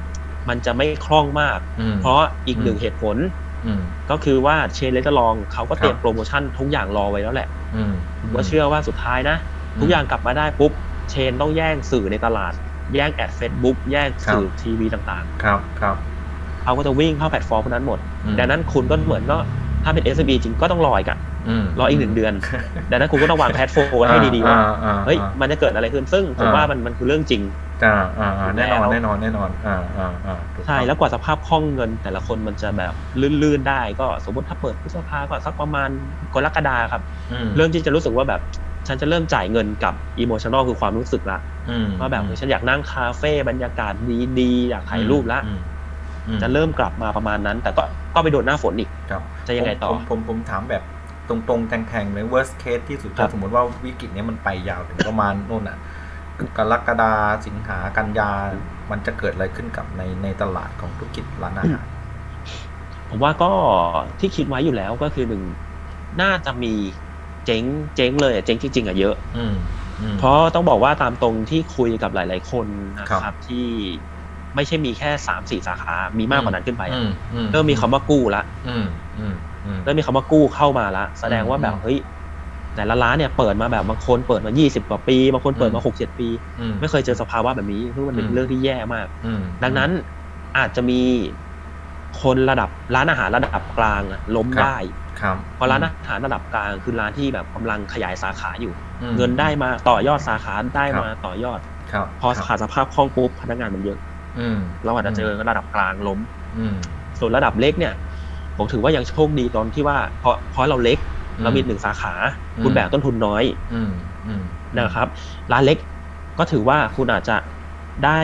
Speaker 2: มันจะไม่คล่องมาก
Speaker 1: อืม
Speaker 2: เพราะอีกหนึ่ง
Speaker 1: อืม
Speaker 2: เหตุผล
Speaker 1: อืม
Speaker 2: ก็คือว่าเชนเลตลองเขาก็เตรียม
Speaker 1: ครับ
Speaker 2: โปรโมชั่นทุกอย่างรอไว้แล้วแหละ
Speaker 1: อืม
Speaker 2: ผมก็เชื่อว่าสุดท้ายนะ ทุกอย่างกลับมาได้ปุ๊บ เชนต้องแย่งสื่อในตลาด แย่งแอดเฟซบุ๊กแย่งสื่อทีวีต่าง
Speaker 1: ครับครับ
Speaker 2: ๆเขาก็จะวิ่งเข้าแพลตฟอร์มพวกนั้นหมด
Speaker 1: อืม
Speaker 2: ดังนั้นคุณก็เหมือนก็ถ้าเป็น s อ b จริงก็ต้องรออีกอะ
Speaker 1: ม
Speaker 2: รออีกหนึ่งเดือน ดังนั้นคุณก็ต้องวางแพลตฟอร์มไว้ให้ดีๆว่า
Speaker 1: อ่อ่
Speaker 2: เฮ้ยมันจะเกิดอะไรขึ้นซึ่งผม
Speaker 1: อ่า
Speaker 2: ว่ามันมันคือเรื่องจริง
Speaker 1: อ่าอ่าอ่าแน่นอน
Speaker 2: แล้ว
Speaker 1: แน่นอนแน่นอนอ่าอ่าอ่าถูกต้อง
Speaker 2: ใช่แล้วกว่าสภาพคล่องเงิน แต่ละคนมันจะแบบลื่นๆได้ ก็สมมติถ้าเปิดพฤษภาก็สักประมาณกรกฎาครับ
Speaker 1: ม
Speaker 2: เริ่มที่จะรู้สึกว่าแบบฉันจะเริ่มจ่ายเงินกับอิโมชันอลคือความรู้สึกละ
Speaker 1: อืม
Speaker 2: ว่าแบบเฮ้ยฉันอยากนั่งคาเฟ่บรรยากาศดีๆอยากถ่ายรูปละ
Speaker 1: อืมอืม
Speaker 2: จะเริ่มกลับมาประมาณนั้น แต่ก็ก็ไปโดนหน้าฝนอีก
Speaker 1: ครับ
Speaker 2: จะยังไงต่อ
Speaker 1: ผมผมผมถามแบบตรงๆแทงๆเลย worst case ที่สุด
Speaker 2: ครั
Speaker 1: ถ้า
Speaker 2: บ
Speaker 1: สมมติว่าวิกฤตเนี้ยมันไปยาวถึงประมาณนู่นอะ กรกฎาสิงหากันยา มันจะเกิดอะไรขึ้นกับในในตลาดของธุรกิจร้านอาหาร
Speaker 2: ผมว่าก็ที่คิดไว้อยู่แล้วก็คือหนึ่งน่าจะมีเจ๊งเจ๊งเลยอะเจ๊งจริงๆอะเยอะ
Speaker 1: อืมอืม
Speaker 2: เพราะต้องบอกว่าตามตรงที่คุยกับหลาย ๆ คนนะค
Speaker 1: ครั
Speaker 2: รับ
Speaker 1: บ
Speaker 2: ที่ไม่ใช่มีแค่สามสี่สาขา มีมากกว่านั้นขึ้นไปอะ
Speaker 1: อืมอื
Speaker 2: เริ่มมีคำว่ากู้ละ
Speaker 1: อืมอืมอืม
Speaker 2: เริ่มมีคำว่ากู้เข้ามาละแสดงว่าแบบ
Speaker 1: อืม
Speaker 2: เฮ้ย แต่ละร้านเนี่ยเปิดมาแบบบางคนเปิดมา 20 กว่าปีบางคนเปิดมา
Speaker 1: อืม
Speaker 2: 6 7 ปี
Speaker 1: อืม
Speaker 2: ไม่เคยเจอสภาวะแบบนี้ซึ่งมันเป็น
Speaker 1: อืม
Speaker 2: เรื่องที่แย่มาก
Speaker 1: อืม
Speaker 2: ดังนั้นอาจจะมีคนระดับร้านอาหารระดับกลางอะล้ม
Speaker 1: ครับ
Speaker 2: ได้
Speaker 1: ครับ
Speaker 2: เพราะร้านอาหารระดับกลางคือร้านที่แบบกำลังขยายสาขาอยู่
Speaker 1: อืม
Speaker 2: เงินได้มาต่อยอดสาขาได้
Speaker 1: ครับ
Speaker 2: มาต่อยอด
Speaker 1: ครับ
Speaker 2: พอ
Speaker 1: ครับ
Speaker 2: ขาดสภาพคล่องปุ๊บพนักงานมันเยอะ
Speaker 1: อืม
Speaker 2: เราอาจจะเจอระดับกลางล้ม
Speaker 1: อืม
Speaker 2: ส่วนระดับเล็กเนี่ย ผมถือว่ายังโชคดีตอนที่ว่าเพราะเพราะเราเล็ก
Speaker 1: อืม
Speaker 2: เรามีหนึ่งสาขา
Speaker 1: อืม
Speaker 2: คุณแบกต้นทุนน้อย
Speaker 1: อืมอืม
Speaker 2: นะครับ ร้านเล็กก็ถือว่าคุณอาจจะได้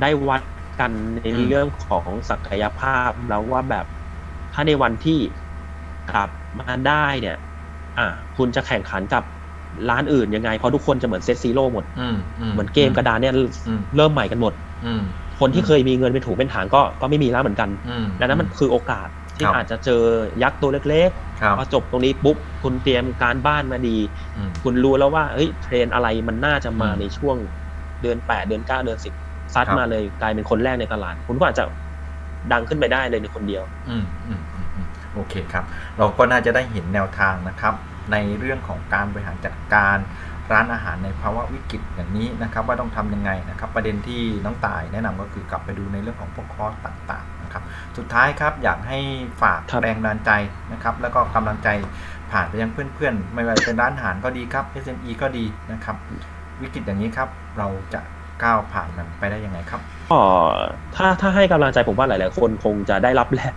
Speaker 2: ได้วัดกันในเรื่องของศักยภาพแล้วว่าแบบถ้าในวันที่กลับมาได้เนี่ย อะคุณจะแข่งขันกับร้านอื่นยังไง เพราะทุกคนจะเหมือนเซตซีโร่หมด
Speaker 1: อืมอืม
Speaker 2: เหมือนเกมกระดานเนี่ย
Speaker 1: อืม
Speaker 2: เริ่มใหม่กันหมด
Speaker 1: อืม
Speaker 2: คนที่เคยมีเงินเป็นถูเป็นฐานก็ก็ไม่มีแล้วเหมือนกัน
Speaker 1: อืม
Speaker 2: ดังนั้นมันคือโอกาส ที่
Speaker 1: ครับ
Speaker 2: อาจจะเจอยักษ์ตัวเล็ก
Speaker 1: ครับ
Speaker 2: ๆพอจบตรงนี้ปุ๊บคุณเตรียมการบ้านมาดี
Speaker 1: อืม
Speaker 2: คุณรู้แล้วว่าเฮ้ยเทรนอะไรมันน่าจะมา
Speaker 1: อืม
Speaker 2: ในช่วงเดือนแปดเดือนเก้าเดือนสิบซัด
Speaker 1: ครับ
Speaker 2: มาเลยกลายเป็นคนแรกในตลาด คุณก็อาจจะดังขึ้นไปได้เลยในคนเดียว
Speaker 1: อืมอืมอืมอืมโอเคครับ เราก็น่าจะได้เห็นแนวทางนะครับ ในเรื่องของการบริหารจัดการร้านอาหารในภาวะวิกฤตอย่างนี้นะครับ ว่าต้องทำยังไงนะครับ ประเด็นที่น้องตายแนะนำก็คือกลับไปดูในเรื่องของพวกคอร์สต่างๆนะครับ สุดท้ายครับอยากให้ฝาก
Speaker 2: ครับ
Speaker 1: แรงบันดาลใจนะครับ แล้วก็กำลังใจผ่านไปยังเพื่อนๆ ไม่ว่าจะเป็นร้านอาหารก็ดีครับ SME ก็ดีนะครับ วิกฤตอย่างนี้ครับ เราจะก้าวผ่านมันไปได้ยังไงครับ
Speaker 2: ก็ถ้าถ้าให้กำลังใจผมว่าหลายๆ คนคงจะได้รับแรง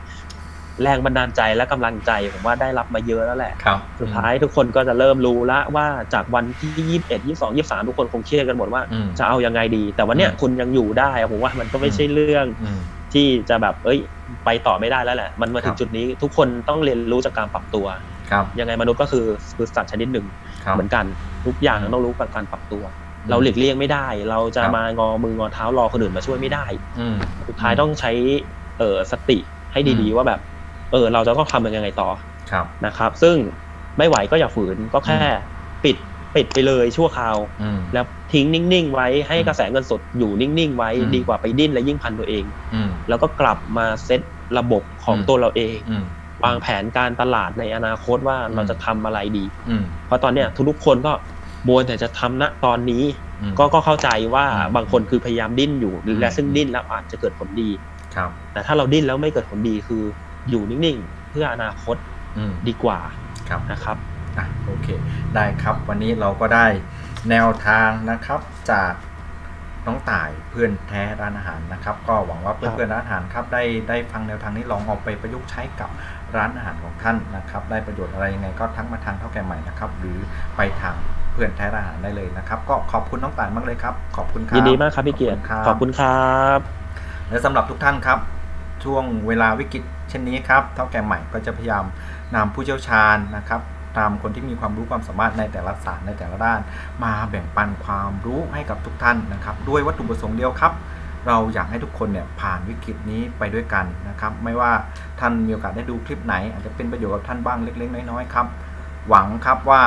Speaker 2: แรงบันดาลใจและกำลังใจผมว่าได้รับมาเยอะแล้วแหละ
Speaker 1: ครับ
Speaker 2: สุดท้ายทุกคนก็จะเริ่มรู้ละว่าจากวันที่ยี่สิบเอ็ดยี่สองยี่สามทุกคนคงเครียดกันหมดว่า
Speaker 1: อืม
Speaker 2: จะเอายังไงดี แต่วันเนี้ย
Speaker 1: อืม
Speaker 2: คุณยังอยู่ได้อะผมว่ามันก็ไม่ใช่เรื่อง
Speaker 1: อืม
Speaker 2: ที่จะแบบ เอ้ย ไปต่อไม่ได้แล้วแหละ มันมาถึ
Speaker 1: ค
Speaker 2: ง
Speaker 1: รับ
Speaker 2: จุดนี้ทุกคนต้องเรียนรู้จากการปรับตัว
Speaker 1: ครับ
Speaker 2: ยังไงมนุษย์ก็คือคือสัตว์ชนิดหนึ่ง
Speaker 1: ครับ
Speaker 2: เหมือนกันทุกอย่าง
Speaker 1: อืม
Speaker 2: ต้องรู้กับการปรับตัว เราหลีกเลี่ยงไม่ได้ เราจะ
Speaker 1: ครับ
Speaker 2: มางอมืองอเท้ารอคนอื่นมาช่วยไม่ได้
Speaker 1: อืม
Speaker 2: สุดท้ายต้องใช้เออสติให้ดี
Speaker 1: อืม
Speaker 2: ๆว่าแบบ เออ เราจะต้องทำยังไงต่อ
Speaker 1: ครับ
Speaker 2: นะครับ ซึ่งไม่ไหวก็อย่าฝืนก็แค่ปิด ปิดไปเลยชั่วคราว
Speaker 1: อืม
Speaker 2: แล้วทิ้งนิ่งๆไว้ให้
Speaker 1: อืม
Speaker 2: กระแสเงินสดอยู่นิ่งๆไว้
Speaker 1: อืม
Speaker 2: ดีกว่าไปดิ้นและยิ่งพันตัวเอง
Speaker 1: อืม
Speaker 2: แล้วก็กลับมาเซตระบบของ
Speaker 1: อืม
Speaker 2: ตัวเราเอง
Speaker 1: อืม
Speaker 2: วางแผนการตลาดในอนาคตว่า
Speaker 1: อืม
Speaker 2: เราจะทำอะไรดี
Speaker 1: อืม
Speaker 2: เพราะตอนเนี้ยทุกๆคนก็มัวแต่จะทำณตอนนี้
Speaker 1: อืม
Speaker 2: ก็ก็เข้าใจว่า
Speaker 1: อืม
Speaker 2: บางคนคือพยายามดิ้นอยู่
Speaker 1: อืม
Speaker 2: และซึ่งดิ้นแล้วอาจจะเกิดผลดี
Speaker 1: ครับ
Speaker 2: แต่ถ้าเราดิ้นแล้วไม่เกิดผลดีคืออยู่นิ่งๆ เพื่ออนาคต
Speaker 1: อืม
Speaker 2: ดีกว่า
Speaker 1: ครับ
Speaker 2: นะครับ
Speaker 1: อะโอเคได้ครับวันนี้เราก็ได้แนวทางนะครับจากน้องต่ายเพื่อนแท้ร้านอาหารนะครับ ก็หวังว่าเพื่อนเพื่อนร้านอาหารครับได้ได้ฟังแนวทางนี้ลองเอาไปประยุกต์ใช้กับร้านอาหารของท่านนะครับ ได้ประโยชน์อะไรยังไงก็ทักมาทางเท่าแก่ใหม่นะครับ หรือไปทางเพื่อนแท้ร้านอาหารได้เลยนะครับ ก็ขอบคุณน้องต่ายมากเลยครับ ขอบคุณครับ
Speaker 2: ยินดีมากครับพี่เกียรติ
Speaker 1: ข
Speaker 2: ข
Speaker 1: อ
Speaker 2: อ
Speaker 1: บบคุ
Speaker 2: คุณณครับ
Speaker 1: และสำหรับทุกท่านครับ ช่วงเวลาวิกฤตเช่นนี้ครับเท่าแก่ใหม่ก็จะพยายามนำผู้เชี่ยวชาญนะครับ ตามคนที่มีความรู้ความสามารถในแต่ละศาสตร์ในแต่ละด้าน มาแบ่งปันความรู้ให้กับทุกท่านนะครับ ด้วยวัตถุประสงค์เดียวครับ เราอยากให้ทุกคนเนี่ยผ่านวิกฤตนี้ไปด้วยกันนะครับ ไม่ว่าท่านมีโอกาสได้ดูคลิปไหน อาจจะเป็นประโยชน์กับท่านบ้างเล็ก ๆ น้อยๆครับ หวังครับว่า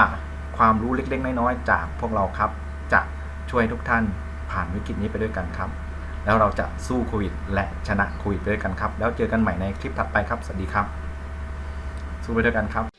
Speaker 1: ความรู้เล็ก ๆ น้อยๆจากพวกเราครับจะช่วยทุกท่านผ่านวิกฤตนี้ไปด้วยกันครับ แล้วเราจะสู้โควิด และชนะโควิดไปด้วยกันครับ แล้วเจอกันใหม่ในคลิปถัดไปครับ สวัสดีครับ สู้ไปด้วยกันครับ